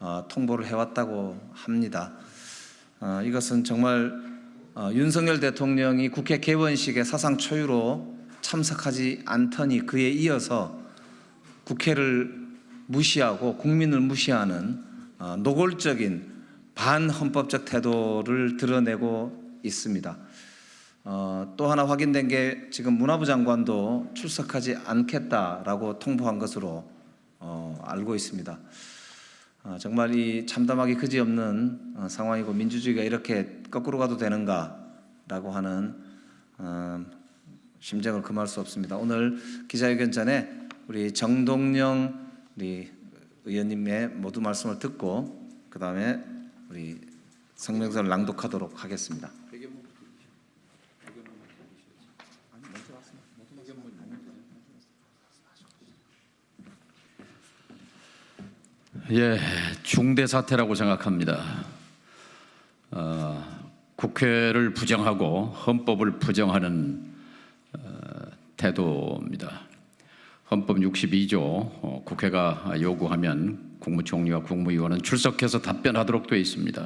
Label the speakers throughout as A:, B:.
A: 어, 통보를 해왔다고 합니다. 어, 이것은 정말 어, 윤석열 대통령이 국회 개원식에 사상 초유로 참석하지 않더니 그에 이어서 국회를 무시하고 국민을 무시하는 어, 노골적인 반헌법적 태도를 드러내고 있습니다. 어, 또 하나 확인된 게 지금 문화부 장관도 출석하지 않겠다라고 통보한 것으로 어, 알고 있습니다. 어, 정말 이 참담하기 그지없는 어, 상황이고 민주주의가 이렇게 거꾸로 가도 되는가라고 하는 어, 심정을 금할 수 없습니다. 오늘 기자회견 전에 우리 정동영 우리 의원님의 모두 말씀을 듣고 그 다음에 우리 성명서를 낭독하도록 하겠습니다.
B: 예, 중대 사태라고 생각합니다. 어, 국회를 부정하고 헌법을 부정하는 어, 태도입니다. 헌법 62조 어, 국회가 요구하면 국무총리와 국무위원은 출석해서 답변하도록 되어 있습니다.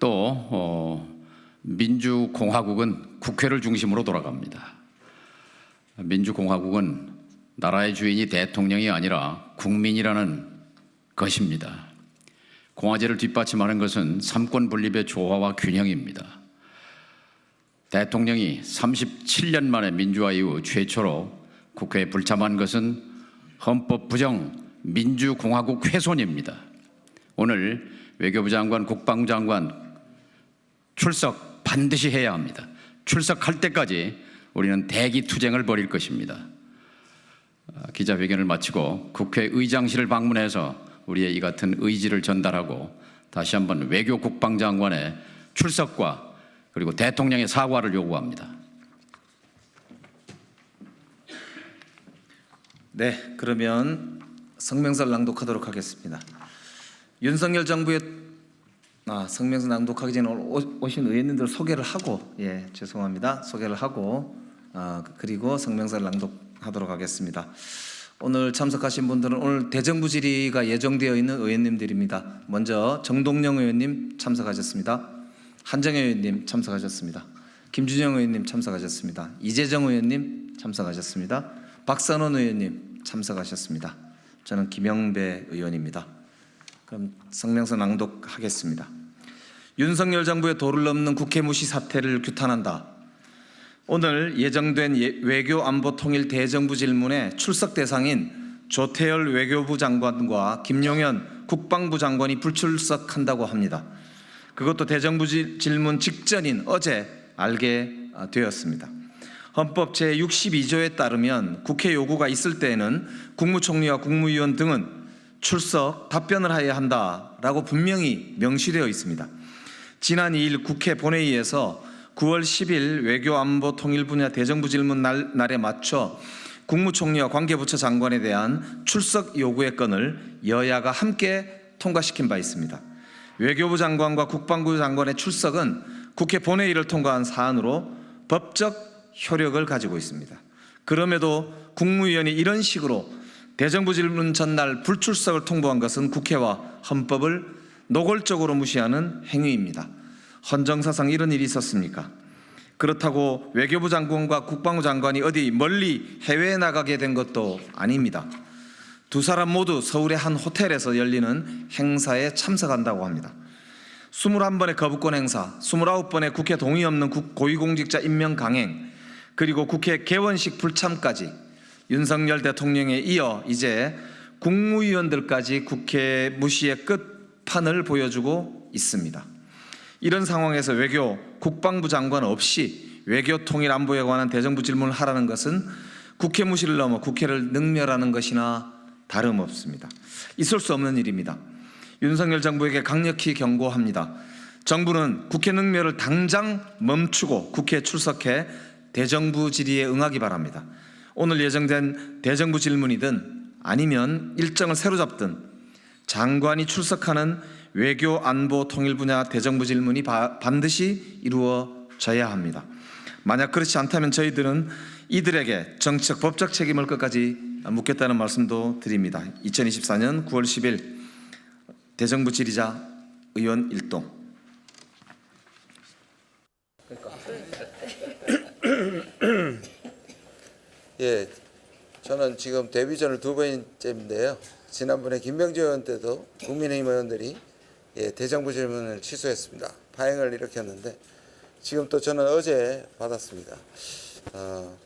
B: 또 어, 민주공화국은 국회를 중심으로 돌아갑니다. 민주공화국은 나라의 주인이 대통령이 아니라 국민이라는 것입니다. 공화제를 뒷받침하는 것은 삼권 분립의 조화와 균형입니다. 대통령이 37년 만에 민주화 이후 최초로 국회에 불참한 것은 헌법 부정 민주공화국 훼손입니다. 오늘 외교부 장관, 국방부 장관 출석 반드시 해야 합니다. 출석할 때까지 우리는 대기 투쟁을 벌일 것입니다. 아, 기자회견을 마치고 국회의장실을 방문해서 우리의 이 같은 의지를 전달하고 다시 한번 외교 국방장관의 출석과 그리고 대통령의 사과를 요구합니다.
A: 네, 그러면 성명서를 낭독하도록 하겠습니다. 윤석열 정부의 아, 성명서 낭독하기 전에 오신 의원님들 소개를 하고 예, 죄송합니다. 소개를 하고 아, 그리고 성명서를 낭독 하도록 하겠습니다. 오늘 참석하신 분들은 오늘 대정부 질의가 예정되어 있는 의원님들입니다. 먼저 정동영 의원님 참석하셨습니다. 한정혜 의원님 참석하셨습니다. 김준영 의원님 참석하셨습니다. 이재정 의원님 참석하셨습니다. 박선원 의원님 참석하셨습니다. 저는 김영배 의원입니다. 그럼 성명서 낭독하겠습니다. 윤석열 정부의 도를 넘는 국회 무시 사태를 규탄한다. 오늘 예정된 예- 외교 안보 통일 대정부 질문에 출석 대상인 조태열 외교부 장관과 김용현 국방부 장관이 불출석한다고 합니다. 그것도 대정부 지- 질문 직전인 어제 알게 아, 되었습니다. 헌법 제62조에 따르면 국회 요구가 있을 때에는 국무총리와 국무위원 등은 출석 답변을 해야 한다라고 분명히 명시되어 있습니다. 지난 2일 국회 본회의에서 9월 10일 외교안보 통일 분야 대정부 질문 날, 날에 맞춰 국무총리와 관계부처 장관에 대한 출석 요구의 건을 여야가 함께 통과시킨 바 있습니다. 외교부 장관과 국방부 장관의 출석은 국회 본회의를 통과한 사안으로 법적 효력을 가지고 있습니다. 그럼에도 국무위원이 이런 식으로 대정부 질문 전날 불출석을 통보한 것은 국회와 헌법을 노골적으로 무시하는 행위입니다. 헌정사상 이런 일이 있었습니까? 그렇다고 외교부 장관과 국방부 장관이 어디 멀리 해외에 나가게 된 것도 아닙니다. 두 사람 모두 서울의 한 호텔에서 열리는 행사에 참석한다고 합니다. 21번의 거부권 행사, 29번의 국회 동의 없는 국- 고위공직자 임명 강행, 그리고 국회 개원식 불참까지 윤석열 대통령에 이어 이제 국무위원들까지 국회 무시의 끝판을 보여주고 있습니다. 이런 상황에서 외교 국방부 장관 없이 외교 통일 안보에 관한 대정부 질문을 하라는 것은 국회 무시를 넘어 국회를 능멸하는 것이나 다름없습니다. 있을 수 없는 일입니다. 윤석열 정부에게 강력히 경고합니다. 정부는 국회 능멸을 당장 멈추고 국회에 출석해 대정부 질의에 응하기 바랍니다. 오늘 예정된 대정부 질문이든 아니면 일정을 새로 잡든 장관이 출석하는 외교 안보 통일 분야 대정부 질문이 바- 반드시 이루어져야 합니다. 만약 그렇지 않다면 저희들은 이들에게 정치적 법적 책임을 끝까지
C: 묻겠다는 말씀도 드립니다. 2024년 9월 10일 대정부 질의자 의원 일동
D: 예, 저는 지금 데뷔전을 두 번째인데요. 지난번에 김병지 의원 때도 국민의힘 의원들이 예, 대정부 질문을 취소했습니다. 파행을 일으켰는데 지금 또 저는 어제 받았습니다. 어,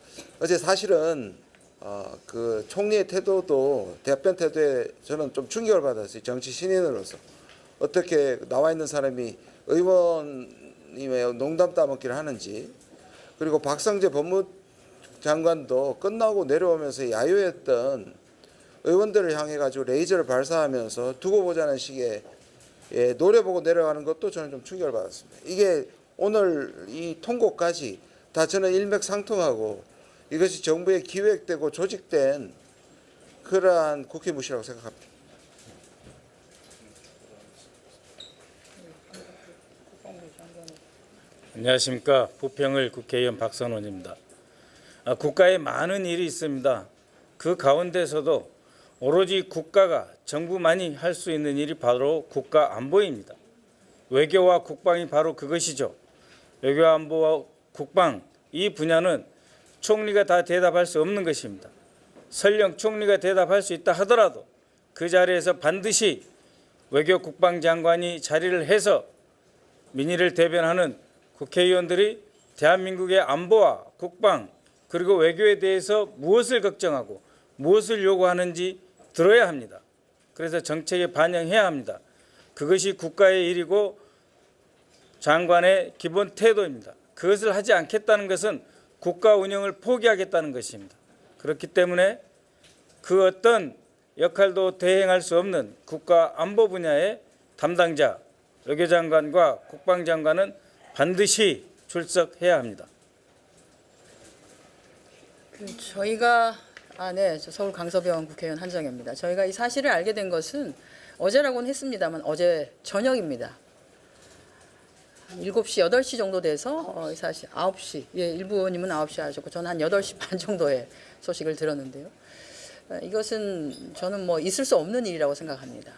D: 어제 사실은 어, 그 총리의 태도도 답변 태도에 저는 좀 충격을 받았어요. 정치 신인으로서 어떻게 나와 있는 사람이 의원님의 농담 따먹기를 하는지 그리고 박성재 법무 장관도 끝나고 내려오면서 야유했던 의원들을 향해 가지고 레이저를 발사하면서 두고 보자는 식의 예, 노래 보고 내려가는 것도 저는 좀 충격을 받았습니다. 이게 오늘 이 통고까지 다 저는 일맥상통하고 이것이 정부에 기획되고 조직된 그러한 국회 무시라고 생각합니다.
E: 안녕하십니까 부평을 국회의원 박선원입니다. 아, 국가에 많은 일이 있습니다. 그 가운데서도 오로지 국가가 정부만이 할 수 있는 일이 바로 국가 안보입니다. 외교와 국방이 바로 그것이죠. 외교 안보와 국방 이 분야는 총리가 다 대답할 수 없는 것입니다. 설령 총리가 대답할 수 있다 하더라도 그 자리에서 반드시 외교 국방 장관이 자리를 해서 민의를 대변하는 국회의원들이 대한민국의 안보와 국방 그리고 외교에 대해서 무엇을 걱정하고 무엇을 요구하는지 들어야 합니다. 그래서 정책에 반영해야 합니다. 그것이 국가의 일이고 장관의 기본 태도입니다. 그것을 하지 않겠다는 것은 국가 운영을 포기하겠다는 것입니다. 그렇기 때문에 그 어떤 역할도 대행할 수 없는 국가 안보 분야의 담당자 외교장관과 국방장관은 반드시 출석해야 합니다.
F: 그 저희가 아, 네, 저 서울 강서병원 국회의원 한정혜입니다. 저희가 이 사실을 알게 된 것은 어제라고는 했습니다만 어제 저녁입니다. 한 7시, 8시 정도 돼서 어, 이 사실 9시, 예, 일부 의원님은 9시 하셨고 저는 한 8시 반 정도에 소식을 들었는데요. 어, 이것은 저는 뭐 있을 수 없는 일이라고 생각합니다.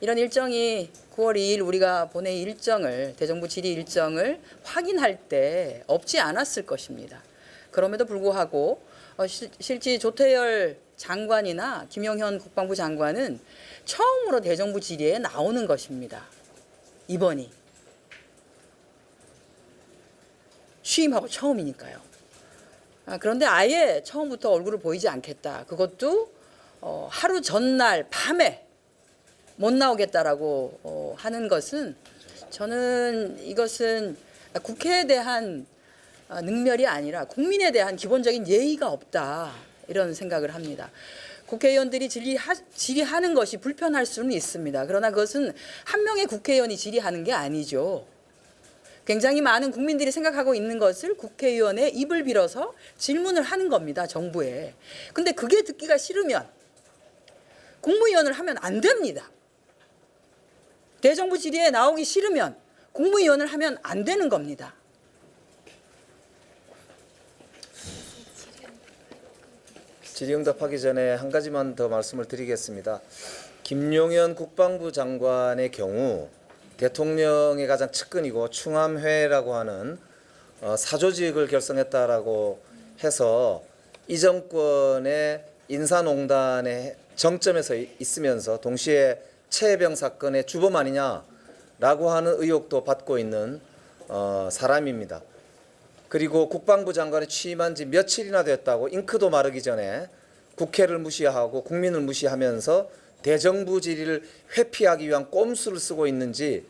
F: 이런 일정이 9월 2일 우리가 보낼 일정을 대정부 질의 일정을 확인할 때 없지 않았을 것입니다. 그럼에도 불구하고 어, 실, 실제 조태열 장관이나 김영현 국방부 장관은 처음으로 대정부 질의에 나오는 것입니다. 이번이 취임하고 처음이니까요. 아, 그런데 아예 처음부터 얼굴을 보이지 않겠다. 그것도 어, 하루 전날 밤에 못 나오겠다라고 어, 하는 것은 저는 이것은 국회에 대한 아, 능멸이 아니라 국민에 대한 기본적인 예의가 없다 이런 생각을 합니다. 국회의원들이 질의하, 질의하는 것이 불편할 수는 있습니다. 그러나 그것은 한 명의 국회의원이 질의하는 게 아니죠. 굉장히 많은 국민들이 생각하고 있는 것을 국회의원의 입을 빌어서 질문을 하는 겁니다. 정부에. 근데 그게 듣기가 싫으면 국무위원을 하면 안 됩니다. 대정부 질의에 나오기 싫으면 국무위원을 하면 안 되는 겁니다.
A: 질의응답하기 전에 한 가지만 더 말씀을 드리겠습니다. 김용현 국방부 장관의 경우 대통령의 가장 측근이고 충암회라고 하는 어, 사조직을 결성했다라고 해서 이 정권의 인사농단의 정점에서 이- 있으면서 동시에 최해병 사건의 주범 아니냐라고 하는 의혹도 받고 있는 어, 사람입니다. 그리고 국방부 장관이 취임한 지 며칠이나 됐다고 잉크도 마르기 전에 국회를 무시하고 국민을 무시하면서 대정부 질의를 회피하기 위한 꼼수를 쓰고 있는지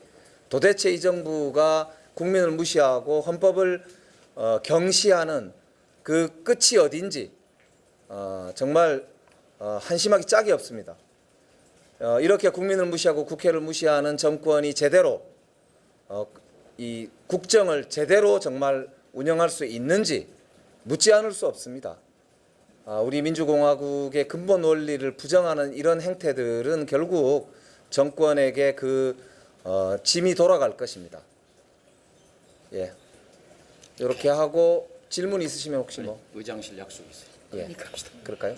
A: 도대체 이 정부가 국민을 무시하고 헌법을 어, 경시하는 그 끝이 어딘지 어, 정말 어, 한심하기 짝이 없습니다. 어, 이렇게 국민을 무시하고 국회를 무시하는 정권이 제대로 어, 이 국정을 제대로 정말 운영할 수 있는지 묻지 않을 수 없습니다. 아, 우리 민주공화국의 근본 원리를 부정하는 이런 행태들은 결국 정권에게 그 어, 짐이 돌아갈 것입니다. 예, 이렇게 하고 질문 있으시면 혹시 뭐
B: 의장실 약속 있어요.
A: 예, 그럴까요?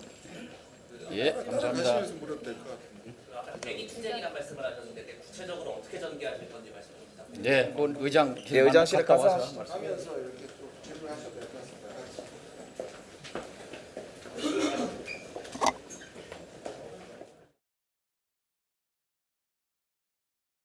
B: 예, 감사합니다.
G: 대기 투쟁이라는 말씀을 하셨는데 구체적으로 어떻게 전개하실 건지 말씀 좀 예,
B: 네, 오늘 의장
A: 네, 의장실에 가서 하시죠.
D: 하면서 이렇게 좀 질문하셔도 돼요.